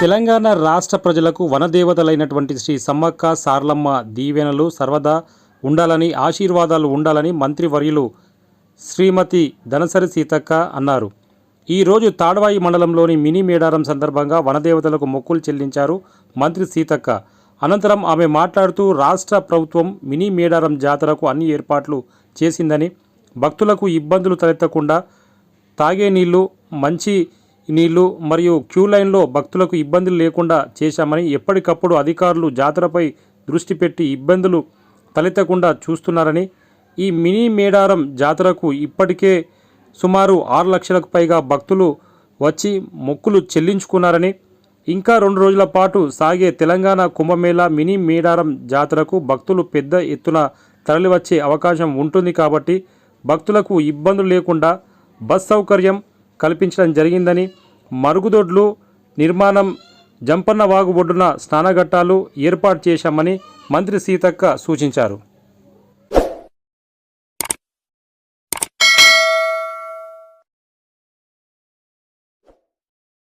తెలంగాణ రాష్ట్ర ప్రజలకు వనదేవతలైనటువంటి శ్రీ సమ్మక్క సార్లమ్మ దీవెనలు సర్వదా ఉండాలని ఆశీర్వాదాలు ఉండాలని మంత్రివర్యులు శ్రీమతి ధనసరి సీతక్క అన్నారు. ఈరోజు తాడవాయి మండలంలోని మినీ మేడారం సందర్భంగా వనదేవతలకు మొక్కులు చెల్లించారు మంత్రి సీతక్క. అనంతరం ఆమె మాట్లాడుతూ రాష్ట్ర ప్రభుత్వం మినీ మేడారం జాతరకు అన్ని ఏర్పాట్లు చేసిందని భక్తులకు ఇబ్బందులు తలెత్తకుండా తాగే నీళ్ళు మంచి నీళ్ళు మరియు క్యూ లైన్లో భక్తులకు ఇబ్బందులు లేకుండా చేశామని ఎప్పటికప్పుడు అధికారులు జాతరపై దృష్టి పెట్టి ఇబ్బందులు తలెత్తకుండా చూస్తున్నారని ఈ మినీ మేడారం జాతరకు ఇప్పటికే సుమారు ఆరు లక్షలకు పైగా భక్తులు వచ్చి మొక్కులు చెల్లించుకున్నారని ఇంకా రెండు రోజుల పాటు సాగే తెలంగాణ కుంభమేళా మినీ మేడారం జాతరకు భక్తులు పెద్ద ఎత్తున తరలివచ్చే అవకాశం ఉంటుంది కాబట్టి భక్తులకు ఇబ్బందులు లేకుండా బస్ సౌకర్యం కల్పించడం జరిగిందని మరుగుదొడ్లు నిర్మాణం జంపన్న వాగు ఒడ్డున స్నానఘట్టాలు ఏర్పాటు చేశామని మంత్రి సీతక్క సూచించారు.